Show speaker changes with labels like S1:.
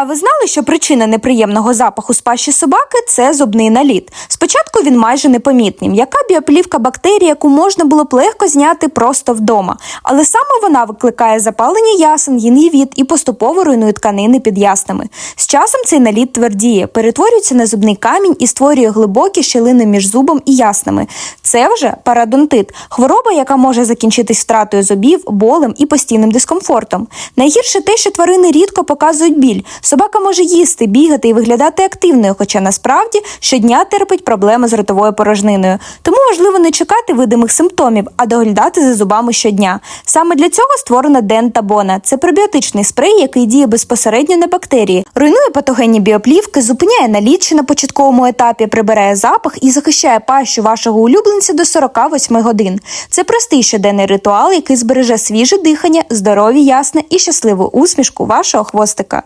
S1: А ви знали, що причина неприємного запаху з пащі собаки це зубний наліт. Спочатку він майже непомітний, м'яка біоплівка бактерій, яку можна було б легко зняти просто вдома. Але саме вона викликає запалення ясен, гінгівіт і поступово руйнує тканини під яснами. З часом цей наліт твердіє, перетворюється на зубний камінь і створює глибокі щілини між зубом і яснами. Це вже парадонтит, хвороба, яка може закінчитись втратою зубів, болем і постійним дискомфортом. Найгірше те, що тварини рідко показують біль. Собака може їсти, бігати і виглядати активною, хоча насправді щодня терпить проблеми з ротовою порожниною. Тому важливо не чекати видимих симптомів, а доглядати за зубами щодня. Саме для цього створена Дентабона. Це пробіотичний спрей, який діє безпосередньо на бактерії, руйнує патогенні біоплівки, зупиняє наліт на початковому етапі, прибирає запах і захищає пащу вашого улюбленця до 48 годин. Це простий щоденний ритуал, який збереже свіже дихання, здорові ясне і щасливу усмішку вашого хвостика.